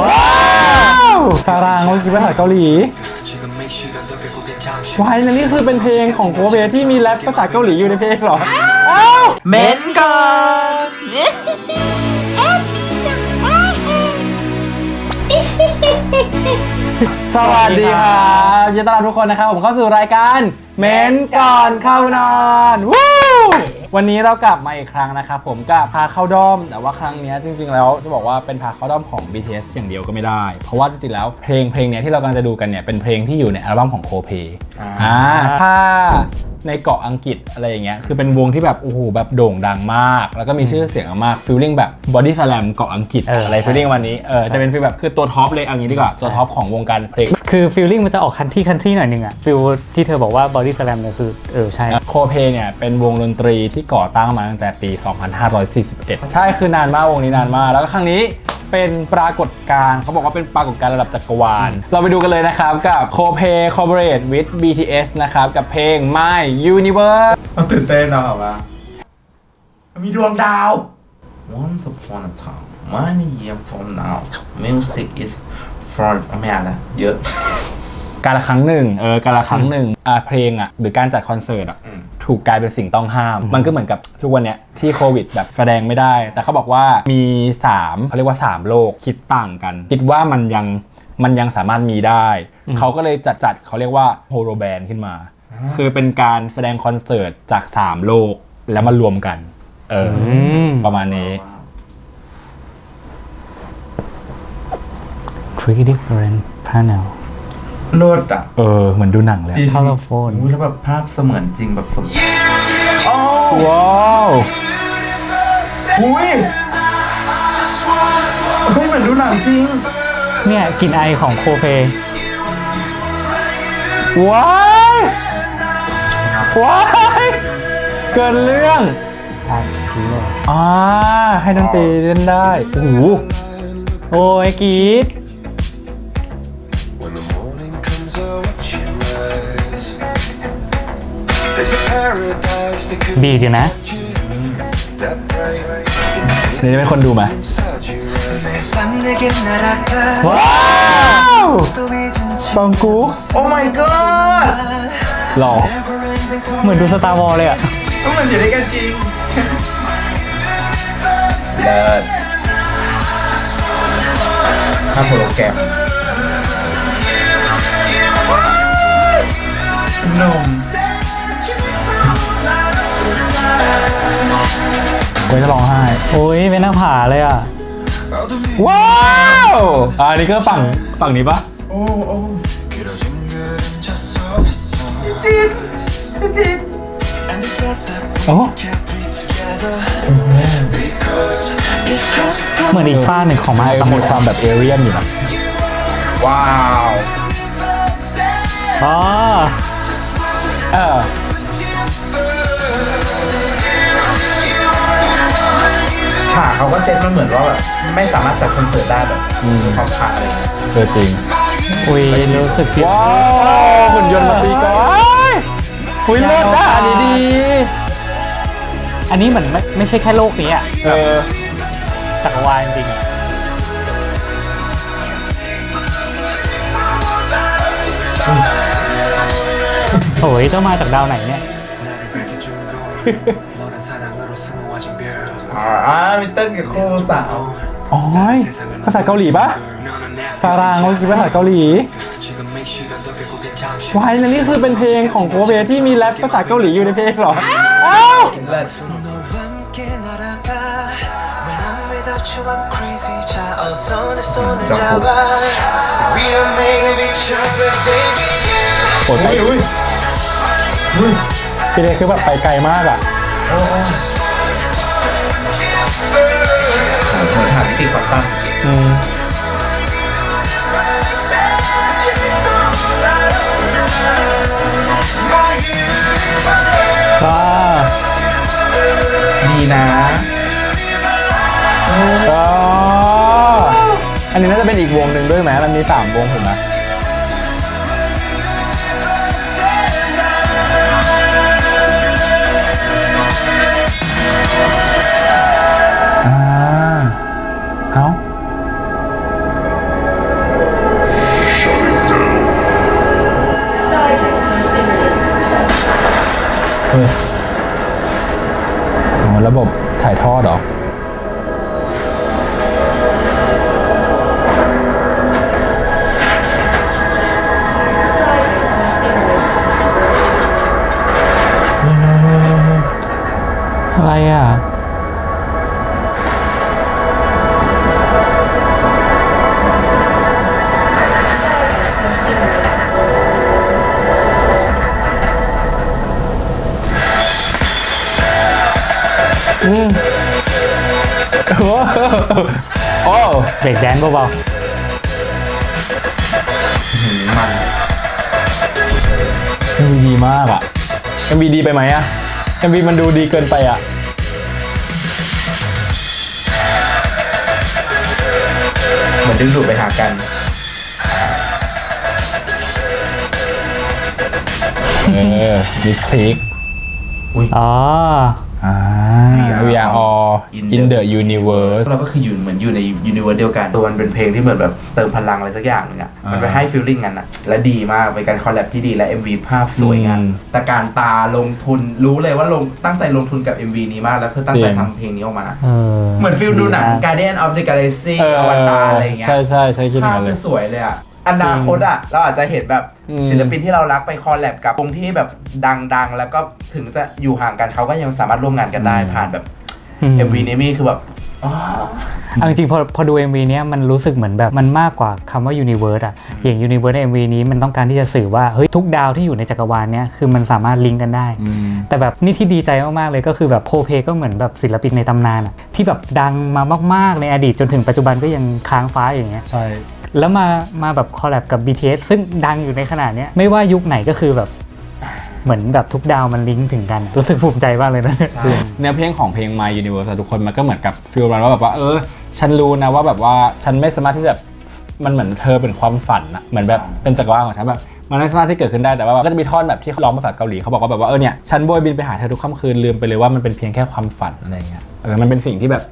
ว้าวซารางเมื่อกี้ภาษาเกาหลีวายนั่นนี่คือเป็นเพลงของโคเบที่มีแรปภาษาเกาหลีอยู่ในเพลงเหรออ้าวเม้นก่อนสวัสดีครับยินดีต้อนรับทุกคนนะครับผมเข้าสู่รายการเม้นก่อนเข้านอนวู้ วันนี้เรากลับมาอีกครั้งนะครับผมกับพาเข้าด้อม แต่ว่าครั้งเนี้ยจริง ๆ แล้วจะบอกว่าเป็นพาเข้าด้อมของ BTS อย่างเดียวก็ไม่ได้ เพราะว่าจริงๆแล้วเพลงเพลงเนี้ยที่เรากำลังจะดูกันเนี่ยเป็นเพลงที่อยู่ในอัลบั้มของโคเพอ่าถ้าในเกาะอังกฤษอะไรอย่างเงี้ยคือเป็นวงที่แบบโอ้โหแบบโด่งดังมาก แล้วก็มีชื่อเสียงมากฟีลลิ่งแบบบอดี้สแลมเกาะอังกฤษเอออะไรฟีลลิ่งวันนี้เออจะเป็นฟีลแบบคือตัวท็อปเลยเอางี้ดีกว่าตัวท็อปของวงการเพลงคือฟีลลิ่งมันจะออกคันที่คันที่หน่อยหนึงอะฟิลที่เธอบอกว่าบอดี้สแลมเนี่ยคือเออใช่โคเพเนี่ยเป็นวงดนตรีที่ก่อตั้งมาตั้งแต่ปี 2541 ใช่คือนานมากวงนี้นานมาก แล้วก็ครั้งนี้เป็นปรากฏการณ์เขาบอกว่าเป็นปรากฏการณ์ระดับจักรวาล เราไปดูกันเลยนะครับ กับ c o p a y Collaborate with BTS นะครับ กับเพลง My Universe มันตื่นเต้นเนอะแบบว่ามีดวงดาว Once upon a time many years from now music is for ไม่อ่านละเยอะ การละครั้งหนึ่งเออการละครั้งหนึ่งอ่าเพลงอะหรือการจัดคอนเสิร์ตอะอืม ถูกกลายเป็นสิ่งต้องห้าม มันก็เหมือนกับทุกวันเนี้ยที่โควิดแบบแสดงไม่ได้ แต่เขาบอกว่ามี3เขาเรียกว่า 3 โลกคิดต่างกัน คิดว่ามันยังมันยังสามารถมีได้ เขาก็เลยจัดจัดเขาเรียกว่าโฮโ o แบนขึ้นมา คือเป็นการแสดงคอนเสิร์ตจาก 3 โลกแล้วมารวมกัน เอออมประมาณนี้ three different panel เลิศอะเออเหมือนดูหนังเลยจริง Colorful อุ๊ยแล้วแบบภาพเสมือนจริงแบบสมโอ้ว้าวอุ้ยเฮ้ยเหมือนดูหนังจริง เนี่ยกลินไอของโคเพว้ายว้ายเกินเรื่องอาร์ชิโอ่าให้ดนตรีเล่นได้โอ้โหโอ้ยกรีด บีดอยู่นะ นี่เป็นคนดูไหมว้าวซองกุ๊กโอ้ my god หล่อเหมือนดูสตาร์วอลเลยอะก็มันอยู่ด้วยกันจริงเลิศถ้าโปรแกรมนม เดี๋ยจะร้องไห้โอ้ยเป็นหน้าผ่าเลยอะ ว้าวอันนี้ก็ฝั่งฝั่งนี้ปะโอ้เหมือนอีกฝ้าหนึ่งของมานสมุดความแบบเอเรียนอยู่นะว้าว อ๋อ เออ ฉากเขาก็เซตมันเหมือนว่าแบบไม่สามารถจัดคอนเสิร์ตได้แบบมีความขาดอะไรเงี้ย เจอจริง อุ้ยรู้สึกผิดว้าวหุ่นยนต์มาตีก้อนอุ้ยเลิศนะด้ดีดี อันนี้เหมือนไม่ไม่ใช่แค่โลกนี้อะจักรวาลจริงโอ้ยเจ้ามาจากดาวไหนเนี่ย อ่ามีเต้นกับคู่สาวอ๋อยภาษาเกาหลีปะสารางเราคือภาษาเกาหลีวายนนี่คือเป็นเพลงของโกเบที่มีแรปภาษาเกาหลีอยู่ในเพลงเหรออ้าวโอ้ยพี่เพลงคือแบบไปไกลมากอะ โอ้โอ้เหมือนหามิติความตั้งอืมอ่าดีนะอ๋ออันนี้น่าจะเป็นอีกวงหนึ่งด้วยไหมมันมีสามวงถูกไหม โอ้เบรกแดนซ์เบามันดีมากอะมันดีไปไหมอะมันดีมันดูดีเกินไปอะ เหมือนดึงดูดไปหากัน เออมิสทิกๆอ๋ออ่า we are all in the universe เราก็คืออยู่เหมือนอยู่ในยูนิเวอร์เดียวกันตัวมันเป็นเพลงที่เหมือนแบบเติมพลังอะไรสักอย่างหนึงอะอ่ามัมันไปให้ฟีลลิ่งกันอะ และดีมากเป็นการคอลแลบที่ดีและ MV ภาพสวยงามอืมแต่การตาลงทุนรู้เลยว่าลงตั้งใจลงทุนกับ MV นี้มากแล้วคือตั้งใจจริง ทำเพลงนี้ออกมาเออเหมือนฟิลดูหนัง Guardian of the Galaxy เอออวตารอะไรอย่างเงี้ย ใช่ใช่ใช่คิดอย่างภาพนั้นเลคืย อสวยเลยอะ อนาคตอะ เราอาจจะเห็นแบบอืมศิลปินที่เรารักไปคอลแลบกับวงที่แบบดังๆ แล้วก็ถึงจะอยู่ห่างกันเขาก็ยังสามารถร่วมงานกันได้ผ่านแบบ อืม MV นี้มีคือแบบอ๋อเอาจริงๆพอพอดู MV เนี้ยมันรู้สึกเหมือนแบบมันมากกว่าคำว่า Universe อะอย่าง Universe ใน MV นี้มันต้องการที่จะสื่อว่าเฮ้ยทุกดาวที่อยู่ในจักรวาลเนี้ยคือมันสามารถลิงก์กันได้อืมแต่แบบนี่ที่ดีใจมากๆเลยก็คือแบบโคเพก็เหมือนแบบศิลปินในตำนานอะที่แบบดังมามากๆในอดีตจนถึงปัจจุบันก็ยังค้างฟ้าอย่างเงี้ย ใช่ แล้วมามาแบบคอลแลบกับ BTS ซึ่งดังอยู่ในขนาดเนี้ยไม่ว่ายุคไหนก็คือแบบ เหมือนแบบทุกดาวมันลิงก์ถึงกัน รู้สึกภูมิใจมากเลยนะใช่เนื้อเพลงของเพลง My Universe อะทุกคนมันก็เหมือนกับฟีลมันว่าแบบว่าเออ ฉันรู้นะว่าแบบว่าฉันไม่สามารถที่จะมันเหมือนเธอเป็นความฝันอะเหมือนแบบเป็นจักรวาลของฉันแบบมันไม่สามารถที่เกิดขึ้นได้แต่ว่าก็จะมีท่อนแบบที่เขาร้องภาษาเกาหลีเขาบอกว่าแบบว่าเออเนี่ยฉันโบยบินไปหาเธอทุกค่ำคืนลืมไปเลยว่ามันเป็นเพียงแค่ความฝันอะไรเงี้ยเออมันเป็นสิ่งที่แบบ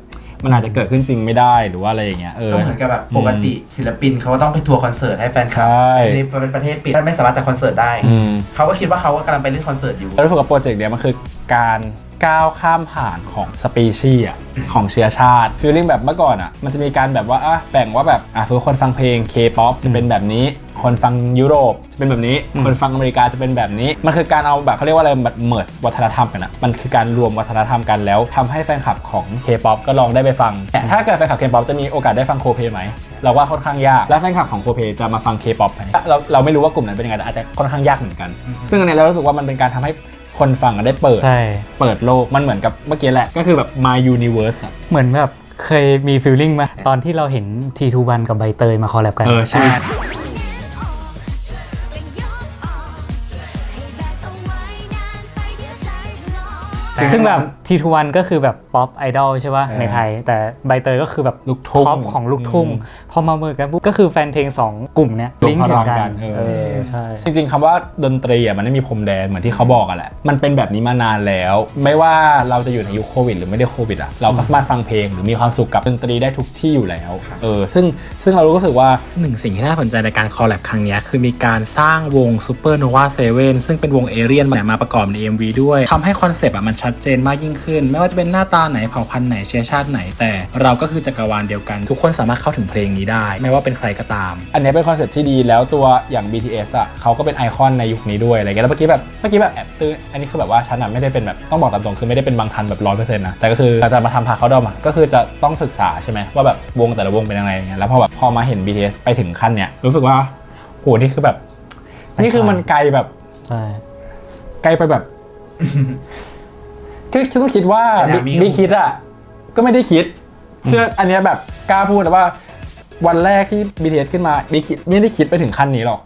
มันอาจจะเกิดขึ้นจริงไม่ได้หรือว่าอะไรอย่างเงี้ยเออ ก็เหมือนกับแบบปกติศิลปินเขาก็ต้องไปทัวร์คอนเสิร์ตให้แฟนคลัใช่ทีนี้เป็นประเทศปิดไม่สามารถจัดคอนเสิร์ตได้ อืมเขาก็คิดว่าเขาก็กำลังไปเล่นคอนเสิร์ตอยู่ แล้วรู้สึกว่าโปรเจกต์เนี้ยมันคือการ ก้าวข้ามผ่านของสปีชีส์อะของเชื้อชาติฟีลลิ่งแบบเมื่อก่อนอะมันจะมีการแบบว่าอะแบ่งว่าแบบอะสมมติคนฟังเพลง K-POP จะเป็นแบบนี้คนฟังยุโรปจะเป็นแบบนี้ คนฟังอเมริกาจะเป็นแบบนี้ มันคือการเอาแบบเขาเรียกว่าอะไรแบบเมิร์สวัฒนธรรมกันอะมันคือการรวมวัฒนธรรมกันแล้วทำให้แฟนคลับของ K-POP ก็ลองได้ไปฟัง แต่ถ้าเกิดแฟนคลับ K-POP จะมีโอกาสได้ฟังโคเพไหม เราว่าค่อนข้างยาก และแฟนคลับของโคเพจะมาฟัง K-POP ไหมเราเราไม่รู้ว่ากลุ่มนั้นเป็นยังไงแต่อาจจะค่อนข้างยากเหมือนกัน ซึ่งอันเนี้ยเรารู้สึกว่ามันเป็นการทำให้ คนฟังอะได้เปิด ใช่เปิดโลกมันเหมือนกับเมื่อกี้แหละ ก็คือแบบ my universe อะเหมือนแบบเคยมีฟีลลิ่งมาตอนที่เราเห็น T21 กับใบเตยมาคอลแลบกัน เออใช่ ซึ่งแบบ T21 ก็คือแบบป๊อปไอดอลใช่ป่ะใช่ในไทย แต่ใบเตยก็คือแบบลูกทุ่งท็อปของลูกทุ่ง อืม พอมาเมือกันปุ๊บก็คือแฟนเพลง2กลุ่มเนี้ยรวมลิงก์ถึงกัพลังกันนเออ เออใช่ จริงๆคำว่าดนตรีอะมันไม่มีพรมแดนเหมือนที่เขาบอกอะแหละ มันเป็นแบบนี้มานานแล้ว ไม่ว่าเราจะอยู่ในยุคโควิด หรือไม่ได้โควิดอะเราก็สามารถฟังเพลงหรือมีความสุขกับดนตรีได้ทุกที่อยู่แล้วเออซึ่งซึ่งเรารู้สึกว่า หนึ่งสิ่งที่น่าสนใจในการคอลแลบครั้งเนี้ยคือมีการสร้างวง Supernova 7ซึ่งเป็นวงเอเรียนมามาประกอบใน MV ด้วยทำให้คอนเซปต์อะมันชัดเจนมากยิ่งขึ้น ไม่ว่าจะเป็นหน้าตาไหนเผ่าพันธุ์ไหนเชื้อชาติไหน แต่เราก็คือจักรวาลเดียวกัน ทุกคนสามารถเข้าถึงเพลงนี้ได้ ไม่ว่าเป็นใครก็ตาม อันเนี้ยเป็นคอนเซ็ปต์ที่ดีแล้วตัวอย่าง BTS อะเขาก็เป็นไอคอนในยุคนี้ด้วยอะไรเงี้ยแล้วเมื่อกี้แบบเมื่อกี้แบบแอบตื้ออันนี้คือแบบว่าฉันอะไม่ได้เป็นแบบต้องบอกตามตรงคือไม่ได้เป็นบางทันแบบร้อยเปอร์เซ็นต์นะแต่ก็คือเราจะมาทำพาเขาดอมอะก็คือจะต้องศึกษาใช่ไหมว่าแบบวงแต่ละวงเป็นยังไงอย่างเงี้ยแล้วพอแบบพอมาเห็น BTS ไปถึงขั้นเนี้ยรู้สึกว่าโหนี่คือแบบ นี่คือมันไกลแบบใช่ไกลไปแบบ คือฉันต้องคิดว่าแต่มีบิ๊กคิดอะ ก็ไม่ได้คิด เชื่ออันเนี้ยแบบกล้าพูดนะว่า วันแรกที่ BTS ขึ้นมาบิ๊กคิดไม่ได้คิดไปถึงขั้นนี้หรอก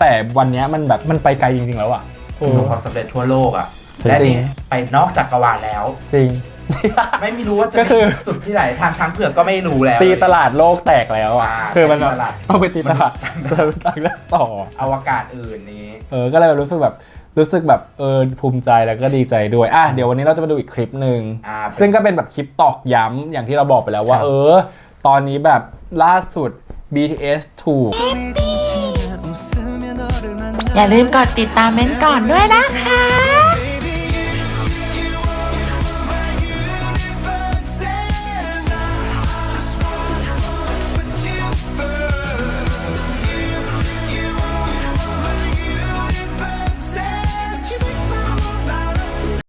แต่วันเนี้ยมันแบบมันไปไกลจริง ๆ แล้วอะ ประสบความสำเร็จทั่วโลกอะจริง และนี่ไปนอกจักรวาลแล้ว จริง ไม่มีรู้ว่าจะก็คือมีสุดที่ไหนทางช้างเผือกก็ไม่รู้แล้ว ตีตลาดโลกแตกแล้วอะอ่าคือมันแบบตีตลาด ต้องไปตีตลาดเซิร์ฟต่างต่อ อวกาศอื่นนี้ เออ ก็เลยรู้สึกแบบ รู้สึกแบบเออภูมิใจแล้วก็ดีใจด้วยอะเดี๋ยววันนี้เราจะมาดูอีกคลิปหนึ่งอ่าซึ่งก็เป็นแบบคลิปตอกย้ำอย่างที่เราบอกไปแล้วว่าเออ ตอนนี้แบบล่าสุด BTS ถูก อย่าลืมกดติดตามเม้นท์ก่อนด้วยนะคะ